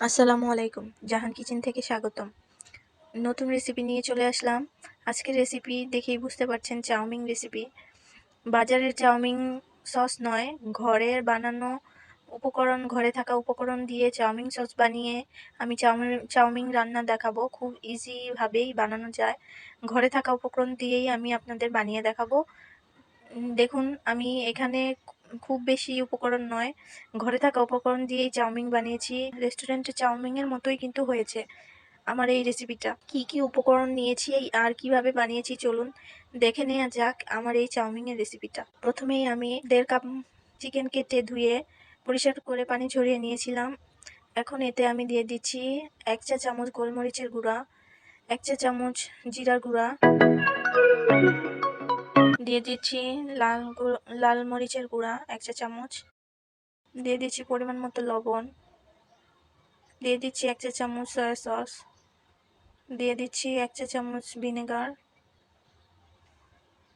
আসসালামু আলাইকুম, জাহান কিচেন থেকে স্বাগতম। নতুন রেসিপি নিয়ে চলে আসলাম। আজকের রেসিপি দেখেই বুঝতে পারছেন চাউমিন রেসিপি বাজারের চাউমিন সস নয়, ঘরের বানানো উপকরণ, ঘরে থাকা উপকরণ দিয়ে চাউমিন সস বানিয়ে আমি চাউমিন চাউমিন রান্না দেখাবো। খুব ইজিভাবেই বানানো যায়। ঘরে থাকা উপকরণ দিয়েই আমি আপনাদের বানিয়ে দেখাবো। দেখুন, আমি এখানে খুব বেশি উপকরণ নয়। ঘরে থাকা উপকরণ দিয়েই চাউমিন বানিয়েছি। রেস্টুরেন্টে চাউমিনের মতোই কিন্তু হয়েছে আমার এই রেসিপিটা। কি কি উপকরণ নিয়েছি আর কীভাবে বানিয়েছি চলুন দেখে নেওয়া যাক আমার এই চাউমিনের রেসিপিটা। প্রথমেই আমি দেড় কাপ চিকেন কেটে ধুয়ে পরিষ্কার করে পানি ঝরিয়ে নিয়েছিলাম। এখন এতে আমি দিয়ে দিচ্ছি এক চা চামচ গোলমরিচের গুঁড়া, এক চা চামচ জিরার গুঁড়া। দিয়ে দিচ্ছি লাল গু- লাল মরিচের গুঁড়া এক চা চামচ। দিয়ে দিচ্ছি পরিমাণ মতো লবণ। দিয়ে দিচ্ছি এক চা চামচ সয়া সস দিয়ে দিচ্ছি এক চা চামচ ভিনেগার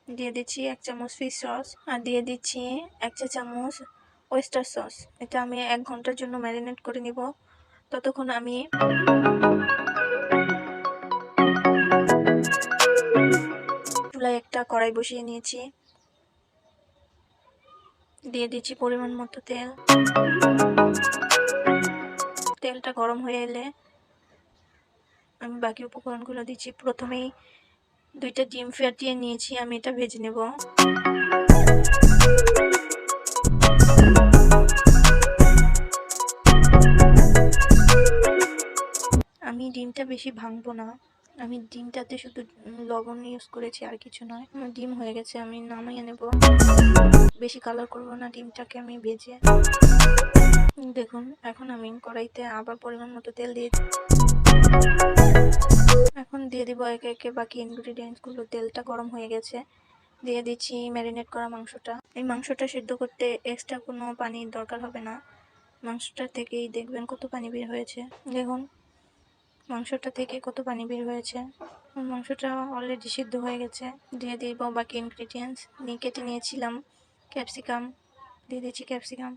দিয়ে দিচ্ছি এক চামচ ফিশ সস আর দিয়ে দিচ্ছি এক চা চামচ ওয়েস্টার সস এটা আমি এক ঘণ্টার জন্য ম্যারিনেট করে নিব। ততক্ষণ আমি চুলায় একটা কড়াই বসিয়ে নিয়েছি। দিয়ে দিচ্ছি পরিমাণ মতো তেল। তেলটা গরম হয়ে এলে আমি বাকি উপকরণগুলো দিচ্ছি। প্রথমেই দুইটা ডিম ফেটিয়ে নিয়েছি, আমি এটা ভেজে নেব। আমি ডিমটা বেশি ভাঙবো না। আমি ডিমটাতে শুধু লবণ ইউজ করেছি, আর কিছু নয়। ডিম হয়ে গেছে, আমি নামিয়ে নেব। বেশি কালার করব না ডিমটাকে আমি ভেজে। দেখুন, এখন আমি কড়াইতে আবার পরিমাণ মতো তেল দিয়ে এখন দিয়ে দিব একে একে বাকি ইনগ্রিডিয়েন্টসগুলো। তেলটা গরম হয়ে গেছে। দিয়ে দিচ্ছি ম্যারিনেট করা মাংসটা। এই মাংসটা সিদ্ধ করতে এক্সট্রা কোনো পানির দরকার হবে না। মাংসটা থেকেই দেখবেন কত পানি বের হয়েছে। দেখুন মাংসটা থেকে কত পানি বের হয়েছে? মাংসটা অলরেডি সিদ্ধ হয়ে গেছে। দিয়ে দিব বাকি ইনগ্রিডিয়েন্টস নিয়ে কেটে নিয়েছিলাম ক্যাপসিকাম দিয়ে দিচ্ছি ক্যাপসিকাম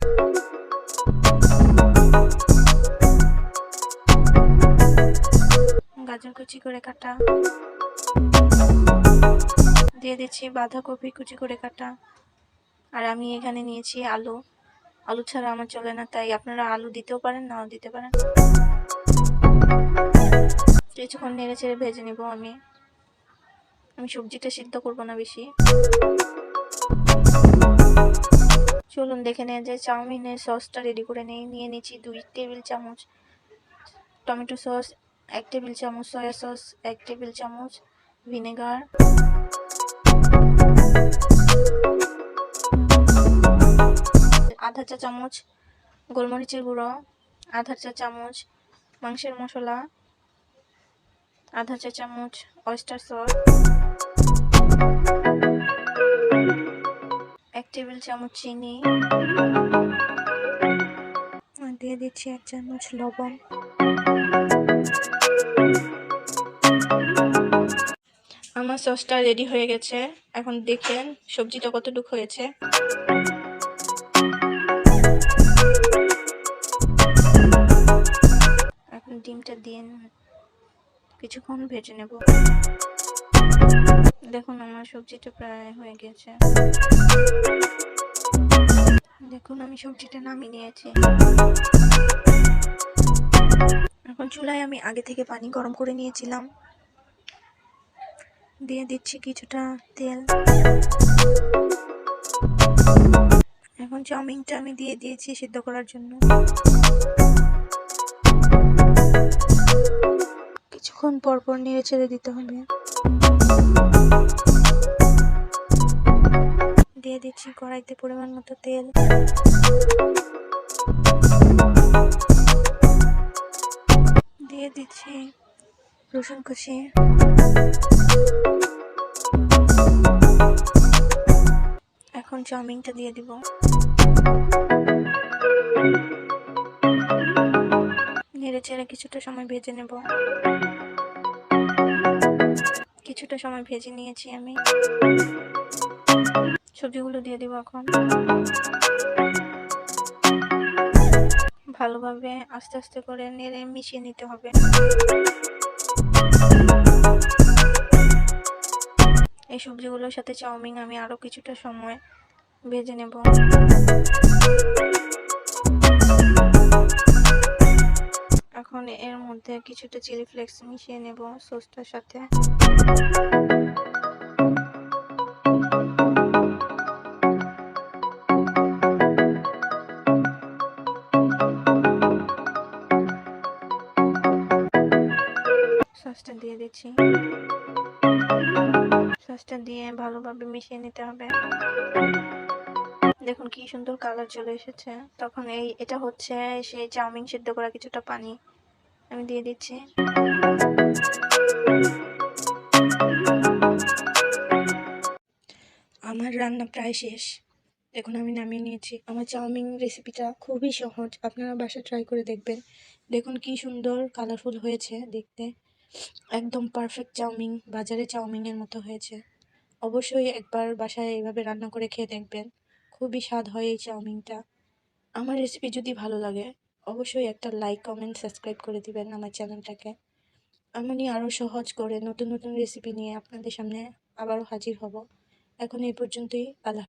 গাজর কুচি করে কাটা। দিয়ে দিচ্ছি বাঁধাকপি কুচি করে কাটা। আর আমি এখানে নিয়েছি আলু। আলু ছাড়া আমার চলে না, তাই আপনারা আলু দিতেও পারেন, নাও দিতে পারেন। কিছুক্ষণ নেড়ে চেড়ে ভেজে নিব আমি। আমি সবজিটা সিদ্ধ করব না বেশি। চলুন দেখে নেওয়া যায়, চাউমিনের সসটা রেডি করে নেই। নিয়ে নিচ্ছি দুই টেবিল চামচ টমেটো সস এক টেবিল চামচ সয়া সস এক টেবিল চামচ ভিনেগার আধা চা চামচ গোলমরিচের গুঁড়ো, আধা চা চামচ মাংসের মশলা। আধা চা চামচ অয়েস্টার সস এক টেবিল চামচ চিনি দিয়ে দিচ্ছি এক চামচ লবণ। আমার সসটা রেডি হয়ে গেছে। এখন দেখেন সবজিটা কতটুকু হয়েছে। এখন ডিমটা দিয়ে কিছুক্ষণ ভেজে নেব। দেখুন, আমার সবজিটা প্রায় হয়ে গেছে। দেখুন, আমি সবজিটা নামিয়ে নিয়েছি। এখন চুলায় আমি আগে থেকে পানি গরম করে নিয়েছিলাম। দিয়ে দিচ্ছি কিছুটা তেল। এখন চাউমিনটা আমি দিয়ে দিয়েছি সিদ্ধ করার জন্য। কিছুক্ষণ পর পর নেড়ে ছেড়ে দিতে হবে। দিয়ে দিচ্ছি কড়াইতে পরিমাণ মতো তেল। দিয়ে দিচ্ছি রসুন কুচি। এখন চাউমিনটা দিয়ে দিব। নেড়ে চেড়ে কিছুটা সময় ভেজে নেব। কিছুটা সময় ভেজে নিয়েছি আমি। সবজিগুলো দিয়ে দিব এখন। ভালোভাবে আস্তে আস্তে করে নেড়ে মিশিয়ে নিতে হবে। এই সবজিগুলোর সাথে চাউমিন আমি আরও কিছুটা সময় ভেজে নেব। মধ্যে কিছুটা চিলি ফ্লেক্স মিশিয়ে নেব সসটার সাথে। সসটা দিয়ে দিচ্ছি। সসটা দিয়ে ভালোভাবে মিশিয়ে নিতে হবে। দেখুন কি সুন্দর কালার চলে এসেছে। তখন এই, এটা হচ্ছে সেই চাউমিন সিদ্ধ করা কিছুটা পানি। আমি দিয়ে দিচ্ছি। আমার রান্না প্রায় শেষ। দেখুন আমি নামিয়ে নিয়েছি। আমার চাউমিন রেসিপিটা খুবই সহজ। আপনারা বাসা ট্রাই করে দেখবেন। দেখুন কি সুন্দর কালারফুল হয়েছে দেখতে। একদম পারফেক্ট চাউমিন, বাজারে চাউমিনের মতো হয়েছে। অবশ্যই একবার বাসায় এইভাবে রান্না করে খেয়ে দেখবেন। খুবই স্বাদ হয় এই চাউমিনটা। আমার রেসিপি যদি ভালো লাগে অবশ্যই একটা লাইক কমেন্ট সাবস্ক্রাইব করে দিবেন আমার চ্যানেলটাকে এমনই আরও সহজ করে নতুন নতুন রেসিপি নিয়ে আপনাদের সামনে আবারও হাজির হব। এখন এই পর্যন্তই, আল্লাহ